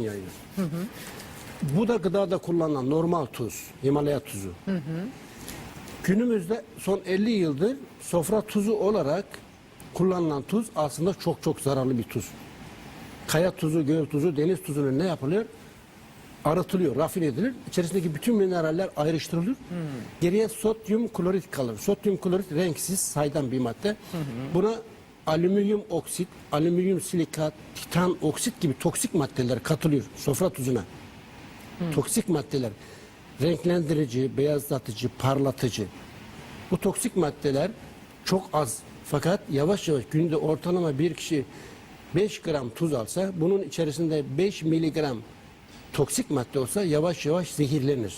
yayılır. Bu da gıdada kullanılan normal tuz, Himalaya tuzu. Günümüzde son 50 yıldır sofra tuzu olarak kullanılan tuz aslında çok çok zararlı bir tuz. Kaya tuzu, göl tuzu, deniz tuzunun ne yapılıyor? Arıtılıyor, rafine edilir. İçerisindeki bütün mineraller ayrıştırılır. Geriye sodyum klorit kalır. Sodyum klorit renksiz, saydam bir madde. Buna alüminyum oksit, alüminyum silikat, titan oksit gibi toksik maddeler katılıyor sofra tuzuna. Toksik maddeler renklendirici, beyazlatıcı, parlatıcı. Bu toksik maddeler çok az fakat yavaş yavaş günde ortalama bir kişi 5 gram tuz alsa bunun içerisinde 5 miligram toksik madde olsa yavaş yavaş zehirlenir.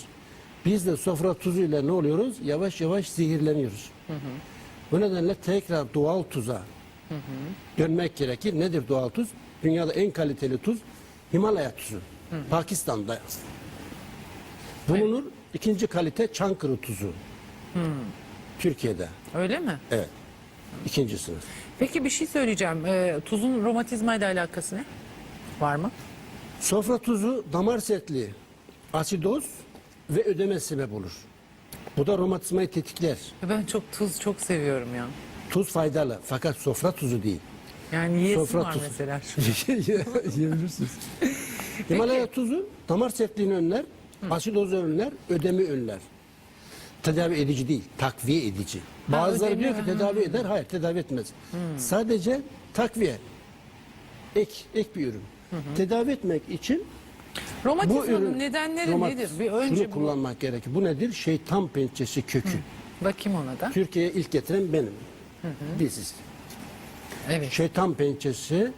Biz de sofra tuzuyla ne oluyoruz? Yavaş yavaş zehirleniyoruz. Bu nedenle tekrar doğal tuza dönmek gerekir. Nedir doğal tuz? Dünyada en kaliteli tuz Himalaya tuzu. Pakistan'da bulunur. İkinci kalite Çankırı tuzu. Türkiye'de. Öyle mi? Evet. İkinci sınıf. Peki bir şey söyleyeceğim. Ee, tuzun romatizma ile alakası ne? Var mı? Sofra tuzu damar sertliği, asidoz ve ödeme sebep olur. Bu da romatizmayı tetikler. Ben çok tuz çok seviyorum ya. Tuz faydalı fakat sofra tuzu değil. Yani yiyesim Sofra var tuzu. mesela. Yiyebilirsiniz. Himalaya tuzu damar sertliğini önler, asidozu önler, ödemi önler. Tedavi edici değil, takviye edici. Bazıları ödemi, diyor ki tedavi eder, hayır tedavi etmez. Sadece takviye, ek, ek bir ürün. Tedavi etmek için bu Romatizmanın ürün nedenleri romat- nedir? Bir önce şunu bu- kullanmak gerekir. Bu nedir? Şeytan pençesi kökü. bakayım ona da. Türkiye'ye ilk getiren benim. Biziz. Evet. Şeytan pençesi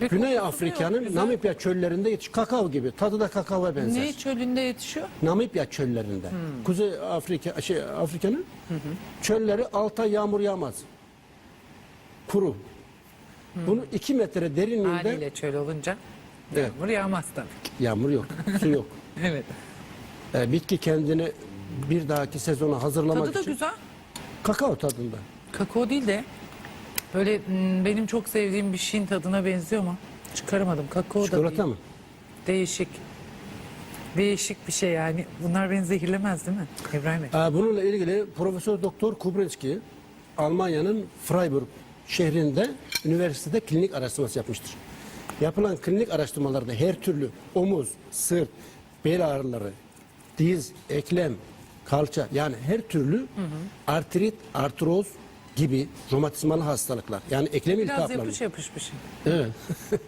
Bir Güney kokusu da yok, Afrika'nın güzel. Namibya çöllerinde yetiş kakao gibi. Tadı da kakaoya benzer. Ne çölünde yetişiyor? Namibya çöllerinde. Kuzey Afrika şey Afrika'nın çölleri alta yağmur yağmaz. Kuru. Bunu iki metre derinliğinde Haliyle çöl olunca Evet. yağmur yağmaz tabii. yağmur yok, su yok. Evet. Ee, bitki kendini bir dahaki sezona hazırlamak Tadı da için güzel. kakao tadında. Kakao değil de böyle hmm, benim çok sevdiğim bir şeyin tadına benziyor mu? Çıkaramadım. Kakao da Çikolata değil. mı? Değişik. Değişik bir şey yani. Bunlar beni zehirlemez değil mi İbrahim Bey? Ee, bununla ilgili Profesör Doktor Kubrinski Almanya'nın Freiburg şehrinde üniversitede klinik araştırması yapmıştır. Yapılan klinik araştırmalarda her türlü omuz, sırt, bel ağrıları, diz, eklem, kalça yani her türlü artrit, artroz gibi romatizmalı hastalıklar yani eklem Biraz iltihapları. yapış yapış bir şey. Evet.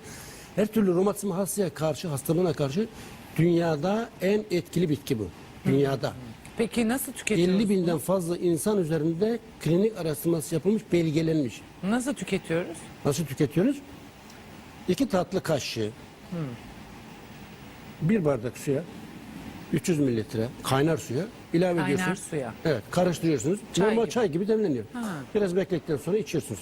Her türlü romatizma hastaya karşı, hastalığına karşı dünyada en etkili bitki bu. Dünyada. Peki nasıl tüketiyoruz? 50 binden fazla insan üzerinde klinik araştırması yapılmış, belgelenmiş. Nasıl tüketiyoruz? Nasıl tüketiyoruz? İki tatlı kaşığı, bir bardak suya, 300 mililitre kaynar suya ilave Kaynar ediyorsunuz. suya. Evet, karıştırıyorsunuz. Çay Normal gibi. çay gibi demleniyor. Ha. Biraz bekledikten sonra içiyorsunuz.